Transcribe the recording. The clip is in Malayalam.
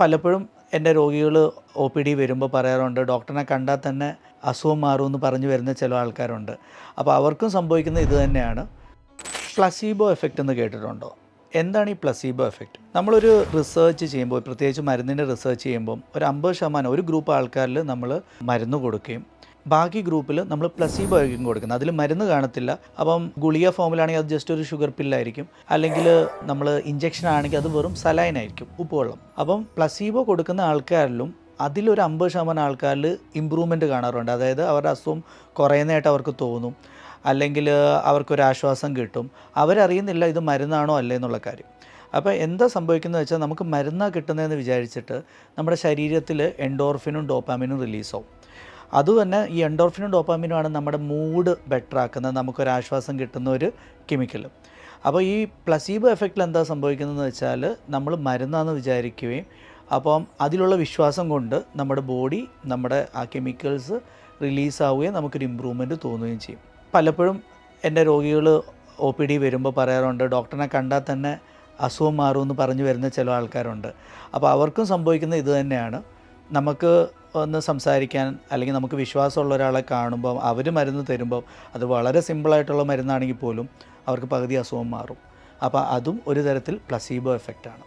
പലപ്പോഴും എന്റെ രോഗികൾ ഒ പി ഡി വരുമ്പോൾ പറയാറുണ്ട് ഡോക്ടറിനെ കണ്ടാൽ തന്നെ അസുഖം മാറുമെന്ന് പറഞ്ഞു വരുന്ന ചില ആൾക്കാരുണ്ട്. അപ്പോൾ അവർക്കും സംഭവിക്കുന്നത് ഇത് തന്നെയാണ്. പ്ലസീബോ എഫക്റ്റ് എന്ന് കേട്ടിട്ടുണ്ടോ? എന്താണ് ഈ പ്ലസീബോ എഫക്റ്റ് നമ്മളൊരു റിസർച്ച് ചെയ്യുമ്പോൾ പ്രത്യേകിച്ച് മരുന്നിന്റെ റിസർച്ച് ചെയ്യുമ്പോൾ ഒരു അമ്പത് ശതമാനം ഒരു ഗ്രൂപ്പ് ആൾക്കാരിൽ നമ്മൾ മരുന്ന് കൊടുക്കുകയും ബാക്കി ഗ്രൂപ്പിൽ നമ്മൾ പ്ലസീബോ ആയിരിക്കും കൊടുക്കുന്നത്. അതിൽ മരുന്ന് കാണത്തില്ല. അപ്പം ഗുളിക ഫോമിലാണെങ്കിൽ അത് ജസ്റ്റ് ഒരു ഷുഗർ പില്ലായിരിക്കും അല്ലെങ്കിൽ നമ്മൾ ഇഞ്ചക്ഷൻ ആണെങ്കിൽ അത് വെറും സലൈൻ ആയിരിക്കും ഉപ്പുവെള്ളം. അപ്പം പ്ലസീബോ കൊടുക്കുന്ന ആൾക്കാരിലും അതിലൊരു അമ്പത് ശതമാനം ആൾക്കാരിൽ ഇമ്പ്രൂവ്മെന്റ് കാണാറുണ്ട്. അതായത് അവരുടെ അസുഖം കുറയുന്നതായിട്ട് അവർക്ക് തോന്നും. അല്ലെങ്കിൽ അവർക്കൊരു ആശ്വാസം കിട്ടും. അവരറിയുന്നില്ല ഇത് മരുന്നാണോ അല്ലേ എന്നുള്ള കാര്യം. അപ്പോൾ എന്താ സംഭവിക്കുന്നത് വെച്ചാൽ നമുക്ക് മരുന്നാണ് കിട്ടുന്നതെന്ന് വിചാരിച്ചിട്ട് നമ്മുടെ ശരീരത്തിൽ എൻഡോർഫിനും ഡോപ്പാമിനും റിലീസാവും. അതുതന്നെ ഈ എൻഡോർഫിനും ഡോപ്പാമിനുമാണ് നമ്മുടെ മൂഡ് ബെറ്റർ ആക്കുന്നത് നമുക്കൊരാശ്വാസം കിട്ടുന്ന ഒരു കെമിക്കൽ അപ്പോൾ ഈ പ്ലസീബോ എഫക്റ്റിൽ എന്താ സംഭവിക്കുന്നതെന്ന് വെച്ചാൽ നമ്മൾ മരുന്നാണെന്ന് വിചാരിക്കുകയും അപ്പം അതിലുള്ള വിശ്വാസം കൊണ്ട് നമ്മുടെ ബോഡി നമ്മുടെ ആ കെമിക്കൽസ് റിലീസാവുകയും നമുക്കൊരു ഇമ്പ്രൂവ്മെന്റ് തോന്നുകയും ചെയ്യും. പലപ്പോഴും എന്റെ രോഗികൾ ഒ പി ഡി വരുമ്പോൾ പറയാറുണ്ട് ഡോക്ടറിനെ കണ്ടാൽ തന്നെ അസുഖം മാറുമെന്ന് പറഞ്ഞു വരുന്ന ചില ആൾക്കാരുണ്ട്. അപ്പോൾ അവർക്കും സംഭവിക്കുന്ന ഇത് തന്നെയാണ്. നമുക്ക് ഒന്ന് സംസാരിക്കാൻ അല്ലെങ്കിൽ നമുക്ക് വിശ്വാസമുള്ള ഒരാളെ കാണുമ്പോൾ അവർ മരുന്ന് തരുമ്പോൾ അത് വളരെ സിമ്പിളായിട്ടുള്ള മരുന്നാണെങ്കിൽ പോലും അവർക്ക് പകുതി അസുഖം മാറും. അപ്പോൾ അതും ഒരു തരത്തിൽ പ്ലസീബോ എഫക്റ്റാണ്.